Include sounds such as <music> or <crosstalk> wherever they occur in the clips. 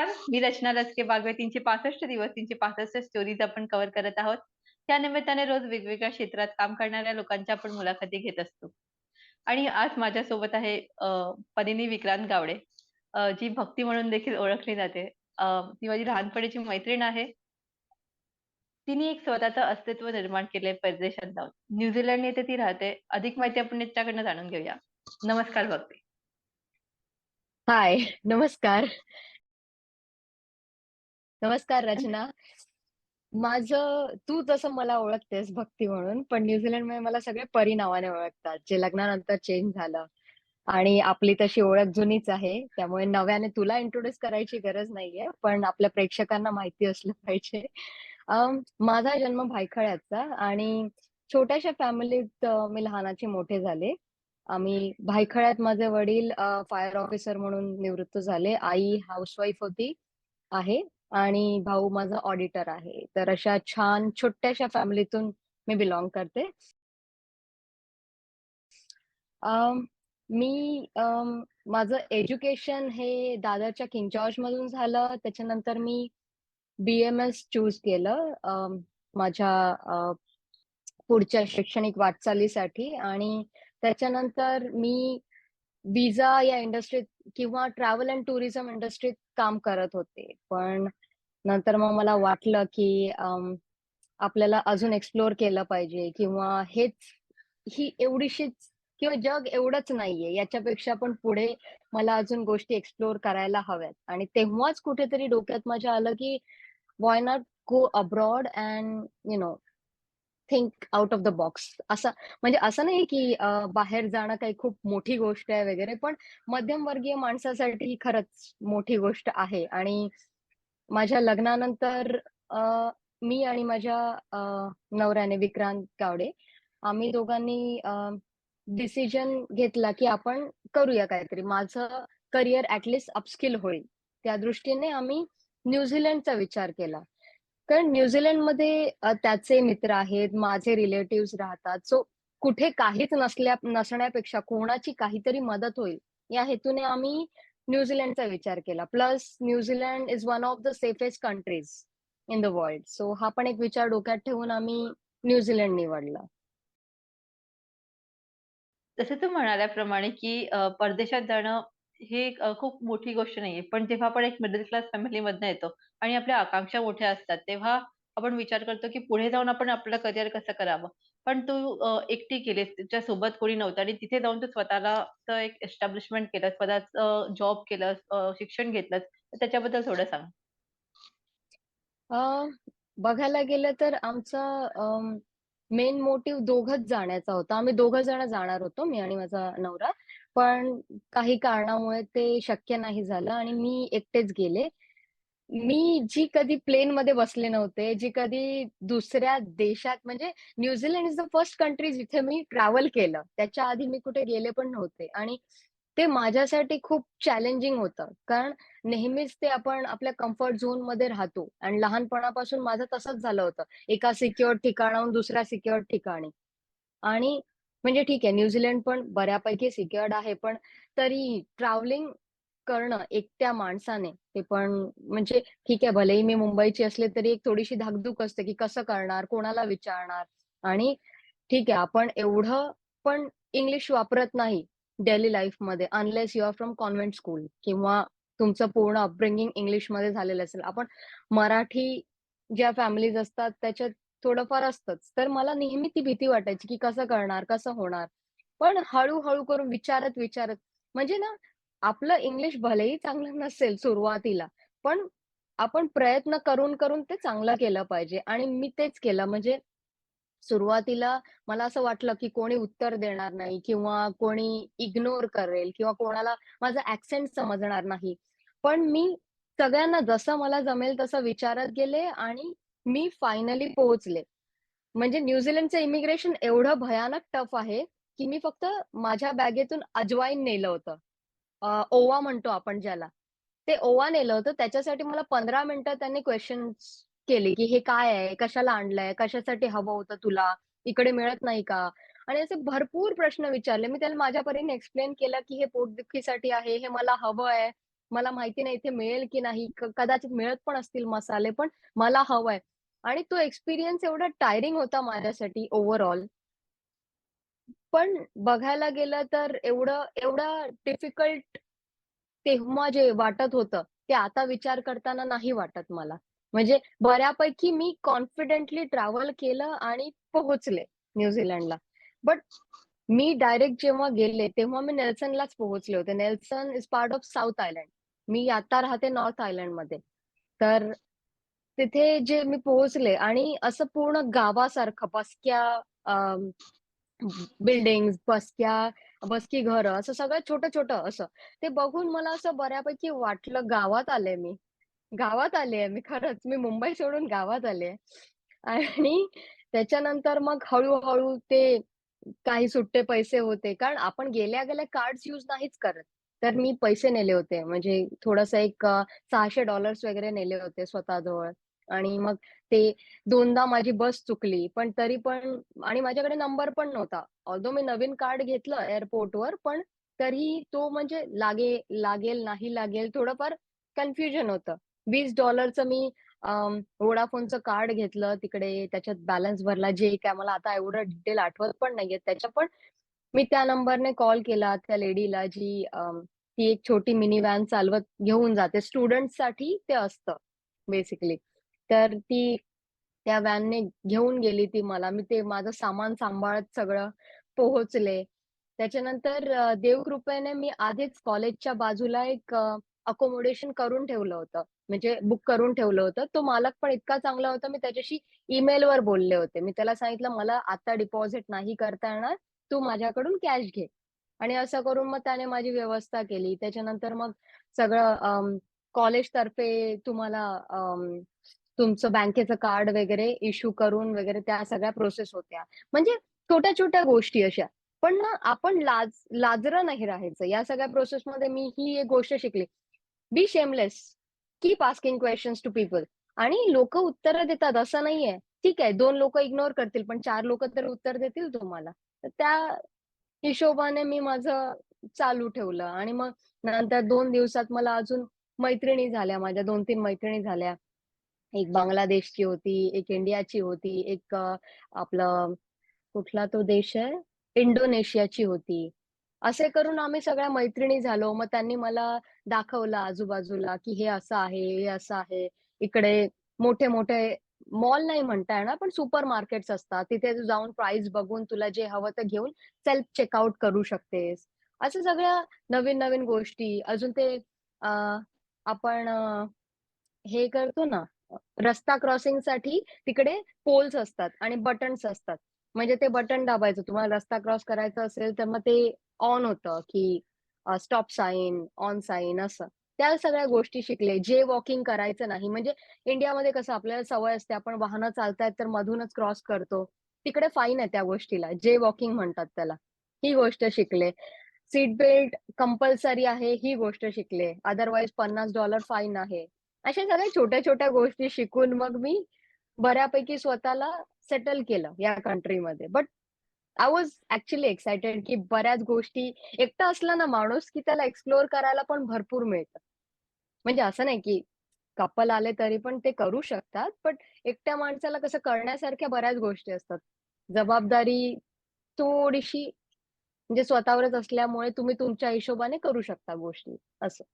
नमस्कार. मी रचना लचके बागवे 365 दिवस 365 स्टोरीज आपण कव्हर करत आहोत. त्या निमित्ताने रोज वेगवेगळ्या क्षेत्रात काम करणाऱ्या लोकांच्या आपण मुलाखती घेत असतो. आणि आज माझ्यासोबत आहे पदिनी विक्रांत गावडे जी भक्ती म्हणून देखील ओळखली जाते. ती माझी लहानपणीची मैत्रीण आहे. तिने एक स्वतःचं अस्तित्व निर्माण केले परदेशात जाऊन. न्यूझीलंड येथे ती राहते. अधिक माहिती आपण तिच्याकडनं जाणून घेऊया. नमस्कार भक्ती. हाय, नमस्कार. नमस्कार रचना. माझं तू जसं मला ओळखतेस भक्ती म्हणून, पण न्यूझीलंडमध्ये मला सगळे परी नावाने ओळखतात, जे लग्नानंतर चेंज झालं आणि आपली तशी ओळख जुनीच आहे. त्यामुळे नव्याने तुला इंट्रोड्यूस करायची गरज नाहीये, पण आपल्या प्रेक्षकांना माहिती असलं पाहिजे. माझा जन्म भायखळ्याचा आणि छोट्याशा फॅमिलीत मी लहानाची मोठे झाले. आम्ही भायखळ्यात माझे वडील फायर ऑफिसर म्हणून निवृत्त झाले. आई हाउसवाईफ होती आहे आणि भाऊ माझा ऑडिटर आहे. तर अशा छान छोट्याशा फॅमिलीतून मी बिलॉंग करते. अं, मी माझं एज्युकेशन हे दादरच्या किंग जॉर्जमधून झालं. त्याच्यानंतर मी बी-एम-एस चूज केलं अ, माझ्या अ, पुढच्या शैक्षणिक वाटचालीसाठी आणि त्याच्यानंतर मी विजा या इंडस्ट्रीत किंवा ट्रॅव्हल अँड टुरिझम इंडस्ट्रीत काम करत होते. पण नंतर मग मला वाटलं, की आपल्याला अजून एक्सप्लोर केलं पाहिजे किंवा हेच ही एवढीशीच किंवा जग एवढंच नाहीये. याच्यापेक्षा पण पुढे मला अजून गोष्टी एक्सप्लोर करायला हव्यात आणि तेव्हाच कुठेतरी डोक्यात माझ्या आलं, की why not go abroad and you know think out of the box. असं म्हणजे असं नाही, की बाहेर जाणं काही खूप मोठी गोष्ट आहे वगैरे, पण मध्यमवर्गीय माणसासाठी खरंच मोठी गोष्ट आहे आणि माझ्या लग्नानंतर मी आणि माझ्या नवऱ्याने विक्रांत गावडे, आम्ही दोघांनी डिसिजन घेतला, की आपण करूया काहीतरी. माझं करिअर ऍटलीस्ट अपस्किल होईल. त्या दृष्टीने आम्ही न्यूझीलंडचा विचार केला. कारण न्यूझीलंडमध्ये त्याचे मित्र आहेत, माझे रिलेटिव्ह राहतात. सो कुठे काहीच नसल्या नसण्यापेक्षा कोणाची काहीतरी मदत होईल, या हेतूने आम्ही न्यूझीलंडचा विचार केला. Plus New Zealand is one of the safest countries in the world. So हा पण एक विचार डोक्यात ठेवून आम्ही न्यूझीलंड निवडला जसं तू म्हणाल्याप्रमाणे, की परदेशात जाणं हे एक अ, खूप मोठी गोष्ट नाहीये. पण जेव्हा आपण एक मिडल क्लास फॅमिलीमधनं येतो आणि आपल्या आकांक्षा मोठ्या असतात, तेव्हा आपण विचार करतो, की पुढे जाऊन आपण आपलं करियर कसं करावं. पण तू अ, एकटी केलीस, तुझ्यासोबत कोणी नव्हतं आणि तिथे जाऊन तू स्वतःलाचं एक एस्टॅब्लिशमेंट केलं, स्वतःचं जॉब केलंस, अ, शिक्षण घेतलंस. तर त्याच्याबद्दल थोडं सांग? अ, बघायला गेलं तर आमचा अं, मेन मोटिव्ह दोघंच जाण्याचा होता. आम्ही दोघं जण जाणार होतो, मी आणि माझा नवरा. पण काही कारणामुळे ते शक्य नाही झालं आणि मी एकटेच गेले. मी जी कधी प्लेनमध्ये बसले नव्हते, जी कधी दुसऱ्या देशात म्हणजे New Zealand is the first country जिथे मी ट्रॅव्हल केलं. त्याच्या आधी मी कुठे गेले पण नव्हते आणि ते माझ्यासाठी खूप चॅलेंजिंग होतं. कारण नेहमीच ते आपण आपल्या कम्फर्ट झोनमध्ये राहतो आणि लहानपणापासून माझं तसंच झालं होतं. एका सिक्युअर्ड ठिकाणाहून दुसऱ्या सिक्युअर्ड ठिकाणी आणि म्हणजे ठीक आहे न्यूझीलंड पण बऱ्यापैकी सिक्युअर्ड आहे. पण तरी ट्रॅव्हलिंग करणं एकट्या माणसाने, ते पण म्हणजे ठीक आहे भलेही मी मुंबईची असले तरी एक थोडीशी धाकधूक असते, की कसं करणार? कोणाला विचारणार? आणि ठीक आहे आपण एवढं पण इंग्लिश वापरत नाही डेली लाईफमध्ये unless you are from convent school किंवा तुमचं पूर्ण अपब्रिंगिंग इंग्लिशमध्ये झालेलं असेल. आपण मराठी ज्या फॅमिलीज असतात त्याच्यात थोडंफार असतंच. तर मला नेहमी ती भीती वाटायची, की कसं करणार? कसं होणार? पण हळूहळू करून विचारत-विचारत म्हणजे ना आपलं इंग्लिश भलेही चांगलं नसेल सुरुवातीला, पण आपण प्रयत्न करून-करून ते चांगलं केलं पाहिजे आणि मी तेच केलं. म्हणजे सुरुवातीला मला असं वाटलं, की कोणी उत्तर देणार नाही किंवा कोणी इग्नोर करेल किंवा कोणाला माझा ऍक्सेंट समजणार नाही. पण मी सगळ्यांना जसं मला जमेल तसं विचारत गेले आणि मी फायनली पोहोचले. म्हणजे न्यूझीलंडचं इमिग्रेशन एवढं भयानक टफ आहे, की मी फक्त माझ्या बॅगेतून अजवाईन नेलं होतं. ओवा म्हणतो आपण ज्याला. ते ओवा नेलं होतं. त्याच्यासाठी मला 15 मिनिटं त्यांनी क्वेश्चन केले, की "हे काय आहे? कशाला आणलंय? कशासाठी हवं होतं तुला? इकडे मिळत नाही का?" आणि असे भरपूर प्रश्न विचारले. मी त्याला माझ्या परीने एक्सप्लेन केलं, की "हे पोटदुखीसाठी आहे. हे मला हवं आहे." मला माहिती नाही इथे मिळेल की नाही. कदाचित मिळत पण असतील मसाले, पण मला हवंय. आणि तो एक्सपिरियन्स एवढा टायरिंग होता माझ्यासाठी ओव्हरऑल. पण बघायला गेलं तर एवढं एवढं डिफिकल्ट तेव्हा जे वाटत होतं, ते आता विचार करताना नाही वाटत मला. म्हणजे बऱ्यापैकी मी कॉन्फिडेंटली ट्रॅव्हल केलं आणि पोहोचले न्यूझीलंडला. बट मी डायरेक्ट जेव्हा गेले, तेव्हा मी नेल्सनलाच पोहोचले होते. Nelson is part of South Island. मी आता राहते नॉर्थ आयलंडमध्ये तर तिथे जे मी पोहोचले आणि असं पूर्ण गावासारखं बसक्या बिल्डिंग बसक्या बसकी घर असं सगळं छोटं-छोटं असं. ते बघून मला असं बऱ्यापैकी वाटलं गावात आले मी. गावात आले आहे मी खरंच. मी मुंबई सोडून गावात आले आणि त्याच्यानंतर मग हळूहळू ते काही सुट्टे पैसे होते. कारण आपण गेल्या-गेल्या कार्ड युज नाहीच करत. तर मी पैसे नेले होते. म्हणजे थोडंसं एक सहाशे डॉलर्स वगैरे नेले होते स्वतःजवळ. आणि मग ते दोनदा माझी बस चुकली. पण तरी पण आणि माझ्याकडे नंबर पण नव्हता. ऑल्दो मी नवीन कार्ड घेतलं एअरपोर्टवर, पण तरी तो म्हणजे लागे लागेल, नाही लागेल थोडंफार कन्फ्युजन होतं. $20चं मी वोडाफोनचं कार्ड घेतलं तिकडे, त्याच्यात बॅलन्स भरला. जे काय मला आता एवढं डिटेल आठवत पण नाहीये त्याच्या, पण मी त्या नंबरने कॉल केला त्या लेडीला जी ती एक छोटी मिनी व्हॅन चालवत घेऊन जाते. स्टुडंट्ससाठी ते असतं बेसिकली. तर ती त्या व्हॅनने घेऊन गेली ती मला. मी ते माझं सामान सांभाळत सगळं पोहोचले. त्याच्यानंतर अ, देवकृपेने मी आधीच कॉलेजच्या बाजूला एक अ, अकोमोडेशन करून ठेवलं होतं. म्हणजे बुक करून ठेवलं होतं. तो मालक पण इतका चांगला होता, मी त्याच्याशी ईमेलवर बोलले होते. मी त्याला सांगितलं, "मला आता डिपॉझिट नाही करता येणार. तू माझ्याकडून कॅश घे." आणि असं करून मग त्याने माझी व्यवस्था केली. त्याच्यानंतर मग सगळं कॉलेज कॉलेजतर्फे तुम्हाला तुमचं बँकेचं कार्ड वगैरे इश्यू करून वगैरे त्या सगळ्या प्रोसेस होत्या. म्हणजे छोट्या-छोट्या गोष्टी अशा. पण ना आपण लाज लाजरं नाही राहायचं. या सगळ्या प्रोसेसमध्ये मी ही एक गोष्ट शिकली. Be shameless. Keep asking questions to people आणि लोक उत्तरं देतात असं नाहीये. ठीक आहे दोन लोक इग्नोर करतील, पण चार लोक तर उत्तर देतील तुम्हाला. तर त्या हिशोबाने मी माझं चालू ठेवलं आणि मग नंतर दोन दिवसात मला अजून मैत्रिणी झाल्या. माझ्या 2-3 मैत्रिणी झाल्या. एक बांगलादेशची होती, एक इंडियाची होती, एक आपलं कुठला तो देश आहे? इंडोनेशियाची होती. असे करून आम्ही सगळ्या मैत्रिणी झालो. मग त्यांनी मला दाखवलं आजूबाजूला, की हे असं आहे, हे असं आहे. इकडे मोठे-मोठे मॉल नाही म्हणता येणार, पण सुपर मार्केट्स असतात. तिथे तू जाऊन प्राइस बघून तुला जे हवं ते घेऊन सेल्फ चेकआउट करू शकतेस. असं सगळ्या नवीन-नवीन गोष्टी. अजून ते आपण हे करतो ना, रस्ता क्रॉसिंगसाठी तिकडे पोल्स असतात आणि बटन्स असतात. म्हणजे ते बटन दाबायचं. तुम्हाला रस्ता क्रॉस करायचा असेल, तर मग ते ऑन होतं, की स्टॉप साइन, ऑन साइन असं. त्या सगळ्या गोष्टी शिकले. जे वॉकिंग करायचं नाही. म्हणजे इंडियामध्ये कसं आपल्याला सवय असते, आपण वाहनं चालतायत तर मधूनच क्रॉस करतो. तिकडे फाईन आहे त्या गोष्टीला. जे वॉकिंग म्हणतात त्याला. ही गोष्ट शिकले. सीट बेल्ट कंपल्सरी आहे, ही गोष्ट शिकले. अदरवाईज $50 फाईन आहे. अशा सगळ्या छोट्या-छोट्या गोष्टी शिकून मग मी बऱ्यापैकी स्वतःला सेटल केलं या कंट्रीमध्ये. But I was actually excited, की बऱ्याच गोष्टी एकटा असला ना माणूस, की त्याला एक्सप्लोर करायला पण भरपूर मिळतं. म्हणजे असं नाही, की कपल आले तरी पण ते करू शकतात. पण एकट्या माणसाला कसं करण्यासारख्या बऱ्याच गोष्टी असतात. जबाबदारी थोडीशी म्हणजे स्वतःवरच असल्यामुळे तुम्ही तुमच्या हिशोबाने करू शकता गोष्टी असं.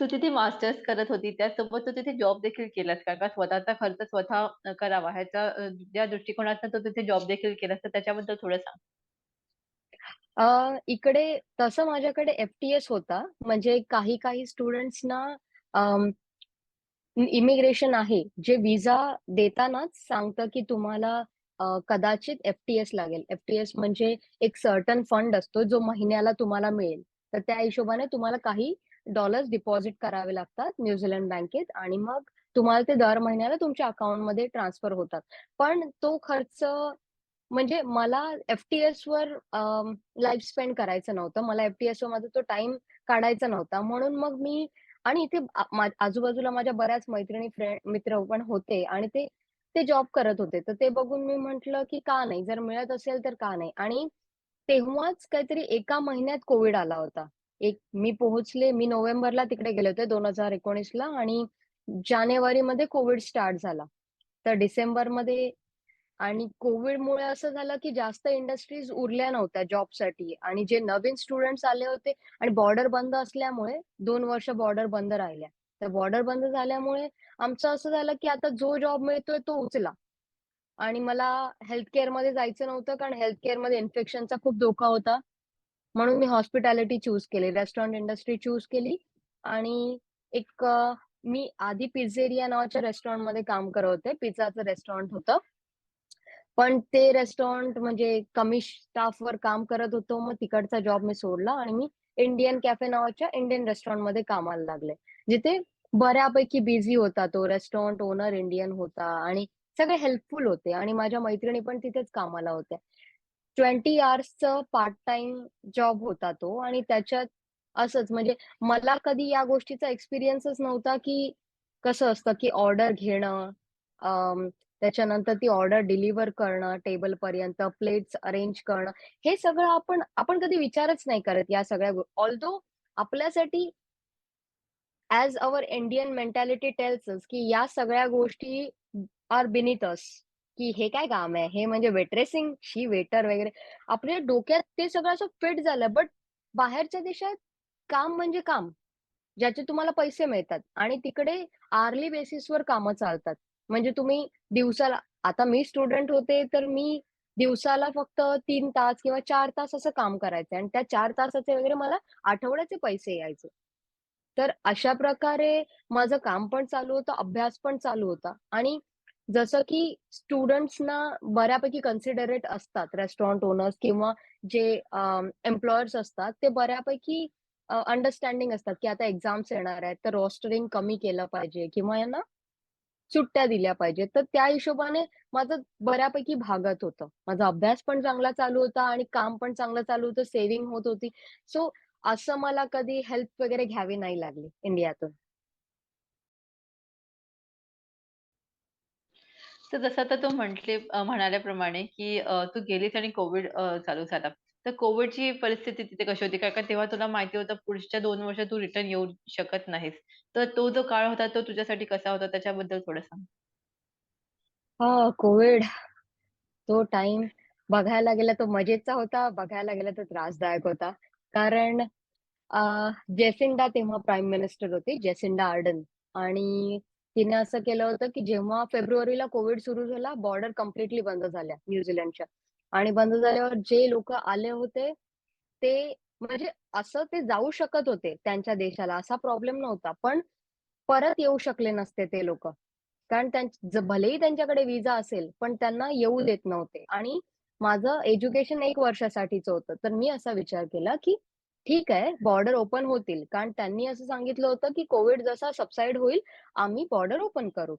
तू तिथे मास्टर्स करत होती, त्यासोबत तू तिथे जॉब देखील केलास का? का स्वतःचा खर्च स्वतः करावा ह्याचा अ, ज्या दृष्टिकोनातून तू तिथे जॉब देखील केलास, तर त्याच्याबद्दल थोडं सांग? अ, इकडे तसं माझ्याकडे एफ-टी-एस होता. म्हणजे काही-काही स्टुडंट्सना अं, इमिग्रेशन आहे, जे व्हिसा देतानाच सांगतं, की तुम्हाला अ, कदाचित एफ-टी-एस लागेल. एफ-टी-एस म्हणजे एक सर्टन फंड असतो, जो महिन्याला तुम्हाला मिळेल. तर त्या हिशोबाने तुम्हाला काही डॉलर्स डिपॉझिट करावे लागतात न्यूझीलंड बँकेत आणि मग तुम्हाला ते दर महिन्याला तुमच्या अकाउंटमध्ये ट्रान्सफर होतात. पण तो खर्च म्हणजे मला एफटीएस वर लाईफ स्पेंड करायचं नव्हतं. मला एफटीएस वर माझा तो टाइम काढायचा नव्हता. म्हणून मग मी आणि इथे आजूबाजूला माझ्या बऱ्याच मैत्रिणी, फ्रेंड मित्र पण होते आणि ते ते जॉब करत होते. तर ते बघून मी म्हंटल की का नाही? जर मिळत असेल तर का नाही? आणि तेव्हाच काहीतरी एका महिन्यात कोविड आला होता. एक मी पोहोचले मी नोव्हेंबरला तिकडे गेले होते 2019ला आणि जानेवारीमध्ये कोविड स्टार्ट झाला. तर डिसेंबरमध्ये आणि कोविडमुळे असं झालं, की जास्त इंडस्ट्रीज उरल्या नव्हत्या जॉबसाठी आणि जे नवीन स्टुडंट्स आले होते आणि बॉर्डर बंद असल्यामुळे दोन वर्ष बॉर्डर बंद राहिल्या. तर बॉर्डर बंद झाल्यामुळे आमचं असं झालं, की आता जो जॉब मिळतोय तो उचला आणि मला हेल्थ केअरमध्ये जायचं नव्हतं कारण हेल्थ केअरमध्ये इन्फेक्शनचा खूप धोका होता. म्हणून मी हॉस्पिटॅलिटी चूज केली. रेस्टॉरंट इंडस्ट्री चूज केली आणि एक मी आधी पिझ्झेरिया नावाच्या रेस्टॉरंटमध्ये काम करत होते. पिझ्झाचं रेस्टॉरंट होतं. पण ते रेस्टॉरंट म्हणजे कमी स्टाफवर काम करत होतो. मग तिकडचा जॉब मी सोडला आणि मी इंडियन कॅफे नावाच्या इंडियन रेस्टॉरंटमध्ये कामाला लागले. जिथे बऱ्यापैकी बिझी होता तो रेस्टॉरंट ओनर इंडियन होता आणि सगळे हेल्पफुल होते आणि माझ्या मैत्रिणी पण तिथेच कामाला होत्या. 20 अवर्सचं पार्ट टाइम जॉब होता तो आणि त्याच्यात असंच म्हणजे मला कधी या गोष्टीचा एक्सपिरियन्सच नव्हता, की कसं असतं, की ऑर्डर घेणं, त्याच्यानंतर ती ऑर्डर डिलिव्हर करणं टेबल पर्यंत प्लेट्स अरेंज करणं. हे सगळं आपण आपण कधी विचारच नाही करत या सगळ्या गो ऑल्दो आपल्यासाठी as our Indian mentality tells की या सगळ्या गोष्टी आर बिनीथ अस, की हे काय काम आहे? हे म्हणजे वेट्रेसिंग, शी वेटर वगैरे. आपल्या डोक्यात ते सगळं असं फिट झालं. बट बाहेरच्या देशात काम म्हणजे काम. ज्याचे तुम्हाला पैसे मिळतात आणि तिकडे आर्ली बेसिसवर कामं चालतात. म्हणजे तुम्ही दिवसाला आता मी स्टुडंट होते, तर मी दिवसाला फक्त तीन तास किंवा चार तास असं काम करायचं आणि त्या चार तासाचे वगैरे मला आठवड्याचे पैसे यायचे. तर अशा प्रकारे माझं काम पण चालू होतं, अभ्यास पण चालू होता आणि जसं की स्टुडंट्सना बऱ्यापैकी कन्सिडरेट असतात रेस्टॉरंट ओनर्स किंवा जे एम्प्लॉयर्स असतात, ते बऱ्यापैकी अंडरस्टँडिंग असतात, की आता एक्झाम्स येणार आहेत, तर रोस्टरिंग कमी केलं पाहिजे किंवा यांना सुट्ट्या दिल्या पाहिजेत. तर त्या हिशोबाने माझं बऱ्यापैकी भागत होतं. माझा अभ्यास पण चांगला चालू होता आणि काम पण चांगलं चालू होतं, सेव्हिंग होत होती. सो असं मला कधी हेल्प वगैरे घ्यावी नाही लागली इंडियातून. तर जसं आता तू म्हटले म्हणाल्याप्रमाणे, की अ, तू गेलीस आणि कोविड अ, चालू झाला. तर कोविडची परिस्थिती तिथे कशी होती? कारण का तेव्हा तुला माहिती होतं पुढच्या 2 वर्ष तू रिटर्न येऊ शकत नाहीस. तर तो जो काळ होता तो तुझ्यासाठी कसा होता त्याच्याबद्दल थोडं सांग? हां, कोविड तो टाईम बघायला गेला तर मजेचा होता, बघायला गेला तर त्रासदायक होता. कारण अ, जेसिंडा तेव्हा प्राईम मिनिस्टर होती, जेसिंडा आर्डर्न आणि तिने असं केलं होतं, की जेव्हा फेब्रुवारीला कोविड सुरू झाला, बॉर्डर कंप्लीटली बंद झाल्या न्यूझीलंडच्या आणि बंद झाल्यावर जे लोक आले होते, ते म्हणजे असं ते जाऊ शकत होते त्यांच्या देशाला, असा प्रॉब्लेम नव्हता. पण परत येऊ शकले नसते ते लोक कारण त्यां भलेही त्यांच्याकडे विजा असेल, पण त्यांना येऊ देत नव्हते आणि माझं एज्युकेशन एक वर्षासाठीच होतं. तर मी असा विचार केला, की ठीक आहे, बॉर्डर ओपन होतील. कारण त्यांनी असं सांगितलं होतं, की कोविड जसा सबसाईड होईल, आम्ही बॉर्डर ओपन करू.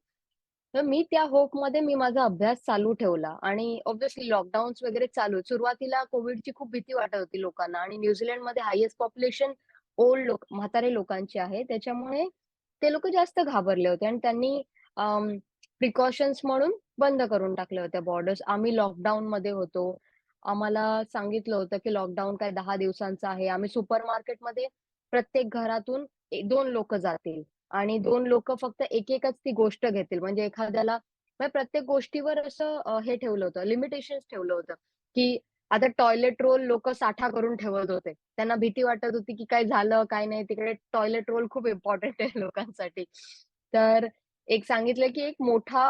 तर मी त्या होपमध्ये मी माझा अभ्यास चालू ठेवला आणि ऑब्व्हियसली लॉकडाऊन वगैरे चालू. सुरुवातीला कोविडची खूप भीती वाटत होती लोकांना आणि न्यूझीलंडमध्ये हायेस्ट पॉप्युलेशन ओल्ड लोक म्हातारे लोकांची आहे. त्याच्यामुळे ते लोक जास्त घाबरले होते आणि त्यांनी प्रिकॉशन्स म्हणून बंद करून टाकल्या होत्या बॉर्डर्स. आम्ही लॉकडाऊन मध्ये होतो. आम्हाला सांगितलं होतं, की लॉकडाऊन काय दहा दिवसांचा आहे. आम्ही सुपर मार्केटमध्ये प्रत्येक घरातून दोन लोक जातील आणि दोन लोक फक्त एक-एकच ती गोष्ट घेतील. म्हणजे एखाद्याला म्हणजे प्रत्येक गोष्टीवर असं हे ठेवलं होतं, लिमिटेशन ठेवलं होतं, की आता टॉयलेट रोल लोक साठा करून ठेवत होते. त्यांना भीती वाटत होती, की काय झालं, काय नाही. तिकडे टॉयलेट रोल खूप इम्पॉर्टंट आहे लोकांसाठी. तर एक सांगितलं, की एक मोठा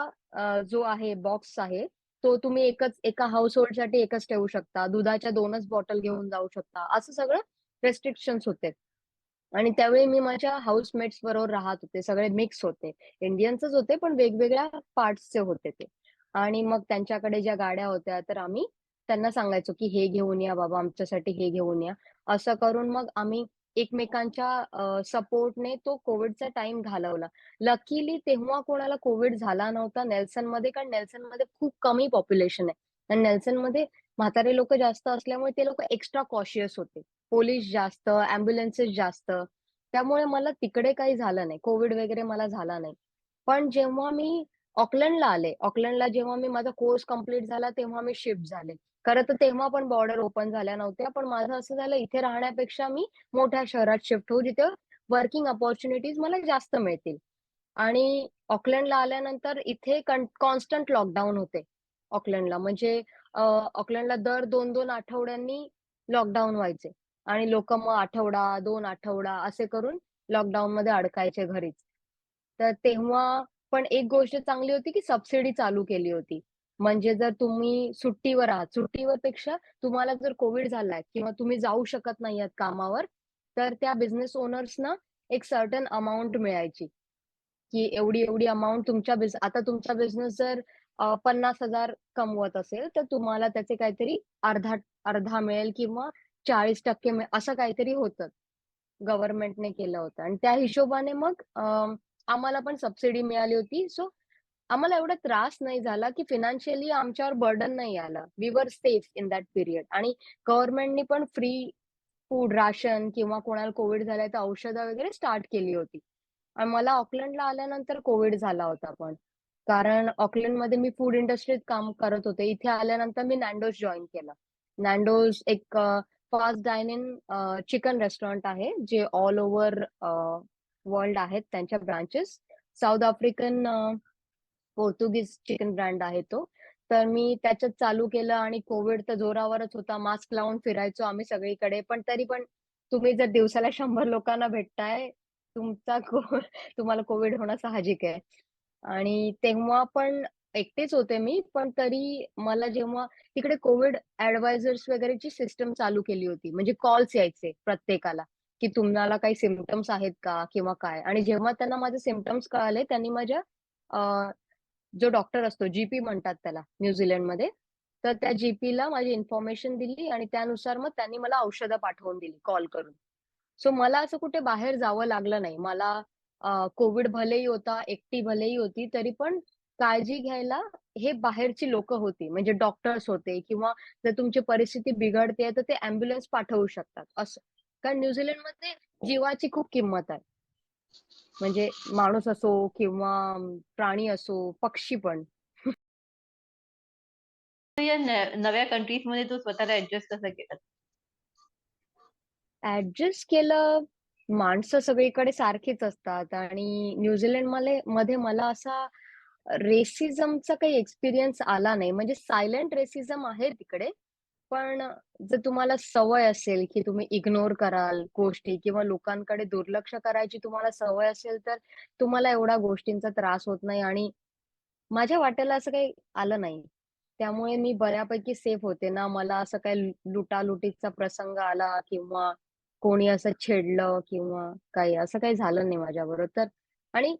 जो आहे बॉक्स आहे, तो तुम्ही एकच एका हाउसहोल्डसाठी एकच ठेवू शकता. दुधाच्या दोनच बॉटल घेऊन जाऊ शकता. असं सगळं रेस्ट्रिक्शन्स होते. आणि त्यावेळी मी माझ्या हाऊसमेट्स बरोबर राहत होते. सगळे मिक्स होते. इंडियन्सच होते, पण वेगवेगळ्या पार्ट्सचे होते ते. आणि मग त्यांच्याकडे ज्या गाड्या होत्या, तर आम्ही त्यांना सांगायचो, की "हे घेऊन या बाबा, आमच्यासाठी हे घेऊन या." असं करून मग आम्ही एकमेकांच्या सपोर्टने तो कोविडचा टाइम घालवला. लकीली तेव्हा कोणाला कोविड झाला नव्हता नेल्सनमध्ये कारण नेल्सनमध्ये खूप कमी पॉप्युलेशन आहे. आणि नेल्सनमध्ये म्हातारे लोक जास्त असल्यामुळे ते लोक एक्स्ट्रा कॉशियस होते. पोलीस जास्त, अँब्युलन्सेस जास्त. त्यामुळे मला तिकडे काही झालं नाही. कोविड वगैरे मला झाला नाही. पण जेव्हा मी ऑकलंडला आले, ऑकलंडला जेव्हा मी माझा कोर्स कंप्लीट झाला, तेव्हा मी शिफ्ट झाले. खरं तर तेव्हा पण बॉर्डर ओपन झाल्या नव्हत्या. पण माझं असं झालं इथे राहण्यापेक्षा मी मोठ्या शहरात शिफ्ट होऊ जिथे वर्किंग अपॉर्च्युनिटीज मला जास्त मिळतील. आणि ऑकलंडला आल्यानंतर इथे कॉन्स्टंट लॉकडाऊन होते ऑकलंडला. म्हणजे ऑकलंडला दर 2-2 आठवड्यांनी लॉकडाऊन व्हायचे आणि लोक मग आठवडा, दोन आठवडा असे करून लॉकडाऊन मध्ये अडकायचे घरीच. तर तेव्हा पण एक गोष्ट चांगली होती की सबसिडी चालू केली होती. म्हणजे जर तुम्ही सुट्टीवर आहात, सुट्टीवर पेक्षा तुम्हाला जर कोविड झालाय किंवा तुम्ही जाऊ शकत नाही आहात कामावर, तर त्या बिझनेस ओनर्सना एक सर्टन अमाऊंट मिळायची. की एवढी-एवढी अमाऊंट तुमच्या बिझ आता तुमचा बिझनेस जर पन्नास हजार कमवत असेल, तर तुम्हाला त्याचे काहीतरी अर्धा अर्धा मिळेल किंवा चाळीस टक्के असं काहीतरी होतं. गव्हर्नमेंटने केलं होतं आणि त्या हिशोबाने मग आम्हाला पण सबसिडी मिळाली होती. सो आम्हाला एवढा त्रास नाही झाला, की फायनान्शियली आमच्यावर बर्डन नाही आलं. We were safe in that period आणि गव्हर्नमेंटनी पण फ्री फूड राशन किंवा कोणाला कोविड झालाय तर औषधं वगैरे स्टार्ट केली होती. आणि मला ऑकलंडला आल्यानंतर कोविड झाला होता पण. कारण ऑकलंडमध्ये मी फूड इंडस्ट्रीत काम करत होते. इथे आल्यानंतर मी नॅन्डोज जॉईन केलं. नॅन्डोज एक फास्ट डायनिंग चिकन रेस्टॉरंट आहे, जे ऑल ओव्हर वर्ल्ड आहेत त्यांच्या branches. South African Portuguese chicken brand आहे तो. तर मी त्याच्यात चालू केलं आणि कोविड तर जोरावरच होता. मास्क लावून फिरायचो आम्ही सगळीकडे. पण तरी पण तुम्ही जर दिवसाला शंभर लोकांना भेटताय, तुमचा को तुम्हाला कोविड होणं साहजिक आहे. आणि तेव्हा पण एकटेच होते मी. पण तरी मला जेव्हा तिकडे कोविड ऍडवायझर्स वगैरेची सिस्टम चालू केली होती. म्हणजे कॉल्स यायचे प्रत्येकाला, की तुम्हाला काही सिमटम्स आहेत का किंवा काय? आणि जेव्हा त्यांना माझे सिमटम्स कळाले, त्यांनी माझ्या जो डॉक्टर असतो, जी म्हणतात त्याला न्यूझीलंडमध्ये. तर त्या जीपीला माझी इन्फॉर्मेशन दिली आणि त्यानुसार मग त्यांनी मला औषधं पाठवून दिली कॉल करून. सो मला असं कुठे बाहेर जावं लागलं नाही. मला कोविड भलेही होता, एकटी भलेही होती, तरी पण काळजी घ्यायला हे बाहेरची लोकं होती. म्हणजे डॉक्टर्स होते किंवा जर तुमची परिस्थिती बिघडते, तर ते ॲम्ब्युलन्स पाठवू शकतात असं. कारण न्यूझीलंडमध्ये जीवाची खूप किंमत आहे. म्हणजे माणूस असो किंवा प्राणी असो, पक्षी पण. या नव्या कंट्रीजमध्ये तू स्वतःला ॲडजस्ट कसं केलंस? ॲडजस्ट केलं, माणसं सगळीकडे सारखीच असतात आणि न्यूझीलंडमले मध्ये मला असा रेसिझमचा काही एक्सपिरियन्स आला नाही. म्हणजे सायलेंट रेसिझम आहे तिकडे. पण जर तुम्हाला सवय असेल, की तुम्ही इग्नोर कराल गोष्टी किंवा लोकांकडे दुर्लक्ष करायची तुम्हाला सवय असेल, तर तुम्हाला एवढ्या गोष्टींचा त्रास होत नाही आणि माझ्या वाट्याला असं काही आलं नाही. त्यामुळे मी बऱ्यापैकी सेफ होते. ना मला असं काही लुटालुटीचा प्रसंग आला किंवा कोणी असं छेडलं किंवा काही असं काही झालं नाही माझ्याबरोबर. तर आणि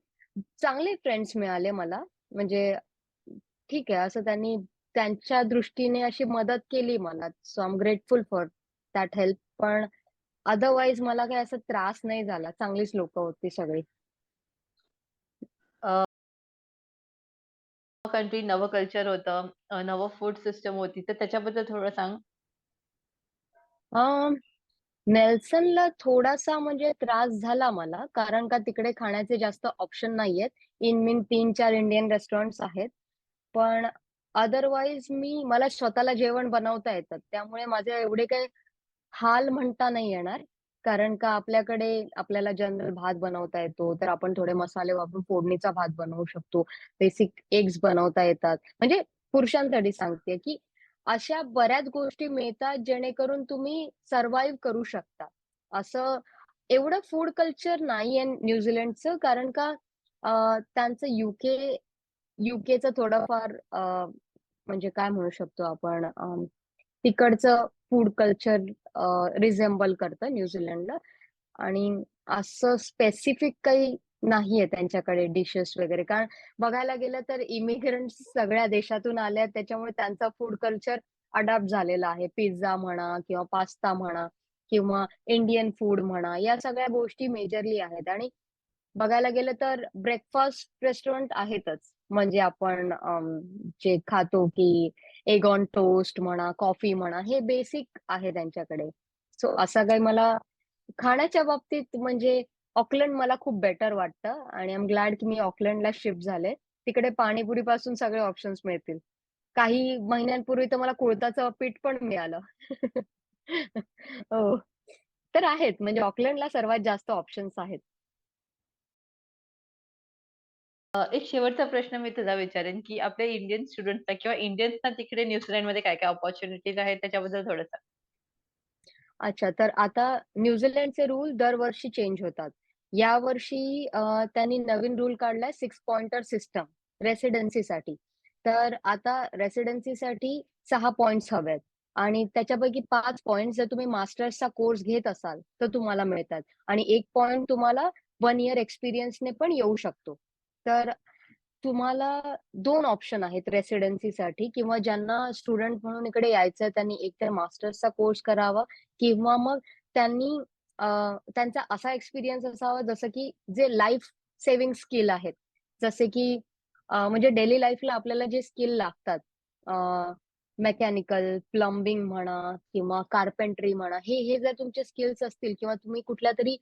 चांगले फ्रेंड्स मिळाले मला. म्हणजे ठीक आहे, असं त्यांनी त्यांच्या दृष्टीने अशी मदत केली मला. So I am grateful for that help. पण अदरवाईज मला काही असा त्रास नाही झाला. चांगलीच लोकं होती सगळी. अ कंट्री, नवं कल्चर होतं, अ, नवं फूड सिस्टम होती. तर त्याच्याबद्दल थोडं सांग? अ, नेल्सनला थोडासा म्हणजे त्रास झाला मला. कारण का तिकडे खाण्याचे जास्त ऑप्शन नाहीयेत. इन-मिन 3-4 इंडियन रेस्टॉरंट्स आहेत. पण अदरवाईज मी मला स्वतःला जेवण बनवता येतं. त्यामुळे माझे एवढे काही हाल म्हणता नाही येणार. कारण का आपल्याकडे आपल्याला जनरल भात बनवता येतो, तर आपण थोडे मसाले वापरून फोडणीचा भात बनवू शकतो. बेसिक एग्स बनवता येतात. म्हणजे पुरुषांसाठी सांगते की अशा बऱ्याच गोष्टी मिळतात जेणेकरून तुम्ही सर्वाईव्ह करू शकता. असं एवढं फूड कल्चर नाहीये न्यूझीलंडचं कारण का अ, त्यांचं यूके यूकेचं थोडंफार अ, म्हणजे काय म्हणू शकतो आपण अ, तिकडचं फूड कल्चर अ, रिझेम्बल करतं न्यूझीलंडला आणि असं स्पेसिफिक काही नाहीये त्यांच्याकडे डिशेस वगैरे. कारण बघायला गेलं तर इमिग्रंट्स सगळ्या देशातून आले आहेत त्याच्यामुळे त्यांचा फूड कल्चर अडॉप्ट झालेला आहे. पिझ्झा म्हणा किंवा पास्ता म्हणा किंवा इंडियन फूड म्हणा, या सगळ्या गोष्टी मेजरली आहेत आणि बघायला गेलं तर ब्रेकफास्ट रेस्टॉरंट आहेतच. म्हणजे आपण जे खातो की एग ऑन टोस्ट म्हणा, कॉफी म्हणा, हे बेसिक आहे त्यांच्याकडे. सो असं काही मला खाण्याच्या बाबतीत म्हणजे ऑकलंड मला खूप बेटर वाटतं आणि आय एम ग्लॅड की मी ऑकलंडला शिफ्ट झाले. तिकडे पाणीपुरी पासून सगळे ऑप्शन्स मिळतील. काही महिन्यांपूर्वी तर मला कुळताचं पीठ पण मिळालं. <laughs> हो. तर आहेत म्हणजे ऑकलंडला सर्वात जास्त ऑप्शन्स आहेत. अ, एक शेवटचा प्रश्न मी तुला विचारेन, की आपल्या इंडियन स्टुडंट्सला किंवा इंडियन्सना तिकडे न्यूझीलंडमध्ये काय-काय अपॉर्च्युनिटीज आहेत त्याच्याबद्दल थोडं सांग? अच्छा, तर आता न्यूझीलंडचे रूल दरवर्षी चेंज होतात. यावर्षी अ, त्यांनी नवीन रूल काढलाय सिक्स पॉइंटर सिस्टम रेसिडेन्सीसाठी. तर आता रेसिडेन्सीसाठी 6 पॉइंट्स हवेत आणि त्याच्यापैकी 5 पॉइंट्स जर तुम्ही मास्टर्सचा कोर्स घेत असाल, तर तुम्हाला मिळतात आणि 1 पॉइंट तुम्हाला 1 इयर एक्सपिरियन्सने पण येऊ शकतो. तर तुम्हाला दोन ऑप्शन आहेत रेसिडेन्सीसाठी किंवा ज्यांना स्टुडंट म्हणून इकडे यायचंय त्यांनी एकतर मास्टर्सचा कोर्स करावा किंवा मग त्यांनी त्यांचा असा एक्सपिरियन्स असावा जसं की जे लाईफ सेव्हिंग स्किल आहेत. जसे की म्हणजे डेली लाईफला आपल्याला जे स्किल लागतात मेकॅनिकल, प्लंबिंग म्हणा किंवा कार्पेंटरी म्हणा, हे हे जर तुमचे स्किल्स असतील किंवा तुम्ही कुठल्या तरी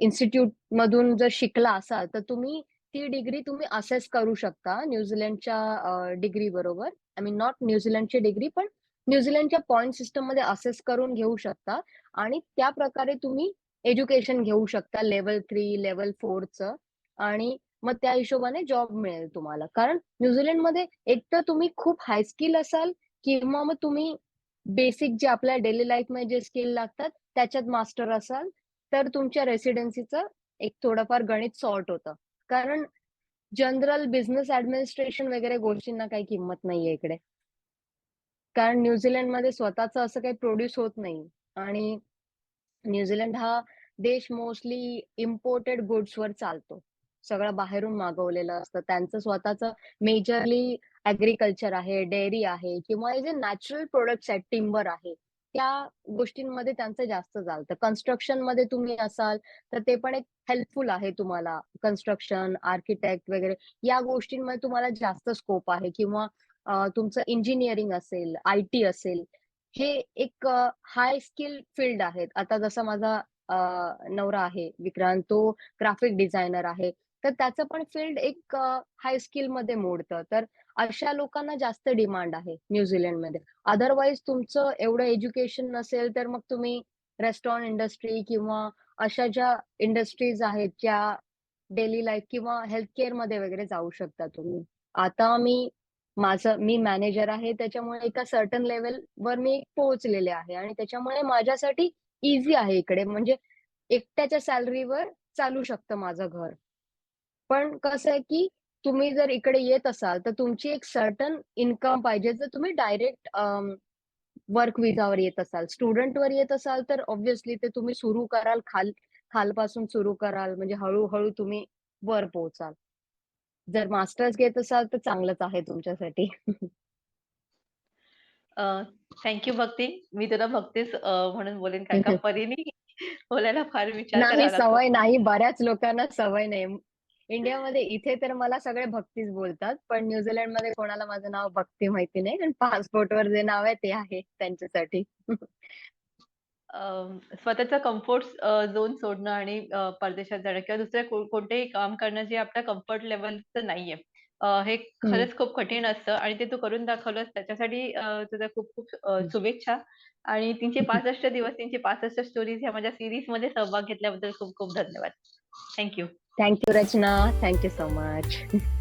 इन्स्टिट्यूट मधून जर शिकला असाल, तर तुम्ही ती डिग्री तुम्ही असेस करू शकता न्यूझीलंडच्या डिग्री बरोबर. आय मीन नॉट न्यूझीलंडची डिग्री, पण न्यूझीलंडच्या सिस्टममध्ये असेस करून घेऊ शकता आणि त्या प्रकारे तुम्ही एज्युकेशन घेऊ शकता लेवल थ्री लेवल फोरचं आणि मग त्या हिशोबाने जॉब मिळेल तुम्हाला. कारण न्यूझीलंडमध्ये एकतर तुम्ही खूप हाय स्किल असाल किंवा मग तुम्ही बेसिक जे आपल्या डेली लाईफमध्ये जे स्किल लागतात, त्याच्यात मास्टर असाल, तर तुमच्या रेसिडेन्सीचं एक थोडंफार गणित सॉर्ट होतं. कारण जनरल बिझनेस ऍडमिनिस्ट्रेशन वगैरे गोष्टींना काही किंमत नाहीये इकडे. कारण न्यूझीलंडमध्ये स्वतःचं असं काही प्रोड्यूस होत नाही आणि न्यूझीलंड हा देश मोस्टली इम्पोर्टेड गुड्सवर चालतो. सगळं बाहेरून मागवलेलं असतं. त्यांचं स्वतःचं मेजरली ऍग्रीकल्चर आहे, डेअरी आहे किंवा हे जे नॅचरल प्रोडक्ट्स आहेत, टिम्बर आहे, त्या गोष्टींमध्ये त्यांचं जास्त चालतं. कन्स्ट्रक्शनमध्ये तुम्ही असाल, तर ते पण एक हेल्पफुल आहे तुम्हाला. कन्स्ट्रक्शन, आर्किटेक्ट वगैरे या गोष्टींमध्ये तुम्हाला जास्त स्कोप आहे किंवा तुमचं इंजिनिअरिंग असेल, आय-टी असेल, हे एक हाय स्किल फील्ड आहेत. आता जसा माझा नवरा आहे विक्रांत, तो ग्राफिक डिझायनर आहे. तर त्याचं पण फील्ड एक हाय स्किलमध्ये मोडतं. तर अशा लोकांना जास्त डिमांड आहे न्यूझीलंडमध्ये. अदरवाईज तुमचं एवढं एज्युकेशन नसेल, तर मग तुम्ही रेस्टॉरंट इंडस्ट्री किंवा अशा ज्या इंडस्ट्रीज आहेत, ज्या डेली लाईफ किंवा हेल्थ केअरमध्ये वगैरे जाऊ शकता तुम्ही. आता मी माझं मी मॅनेजर आहे, त्याच्यामुळे एका सर्टन लेवल वर मी पोहोचलेले आहे आणि त्याच्यामुळे माझ्यासाठी इझी आहे इकडे. म्हणजे एकट्याच्या सॅलरीवर चालू शकतं माझं घर. पण कसं आहे, की तुम्ही जर इकडे येत असाल, तर तुमची एक सर्टन इन्कम पाहिजे. जर तुम्ही डायरेक्ट वर्क व्हिसावर येत असाल, स्टुडंटवर येत असाल, तर ऑब्व्हियसली ते तुम्ही सुरू कराल खाल खालपासून सुरू कराल, म्हणजे हळू तुम्ही वर पोहोचाल. जर मास्टर्स घेत असाल, तर चांगलंच आहे तुमच्यासाठी. अ, थँक यू भक्ती. मी तुला भक्तीच म्हणून बोलेन कारण का <laughs> परीने बोलायला फार विचार. सवय नाही. बऱ्याच लोकांना सवय नाही. इंडियामध्ये इथे तर मला सगळे भक्तीच बोलतात. पण न्यूझीलंडमध्ये कोणाला माझं नाव भक्ती माहिती नाही. कारण पासपोर्टवर जे नाव आहे ते आहे त्यांच्यासाठी. <laughs> स्वतःचा कम्फर्ट झोन सोडणं आणि परदेशात जाणं किंवा दुसऱ्या को कोणतेही काम करणं जे आपल्या कम्फर्ट लेव्हलचं नाहीये. हे खरंच खूप कठीण असतं आणि ते तू करून दाखवलंस त्याच्यासाठी तुझ्या खूप खूप. शुभेच्छा आणि 365 दिवस 365 स्टोरीज ह्या माझ्या सीरीजमध्ये सहभाग घेतल्याबद्दल खूप खूप धन्यवाद. Thank you. Thank you, Rachna. Thank you so much. <laughs>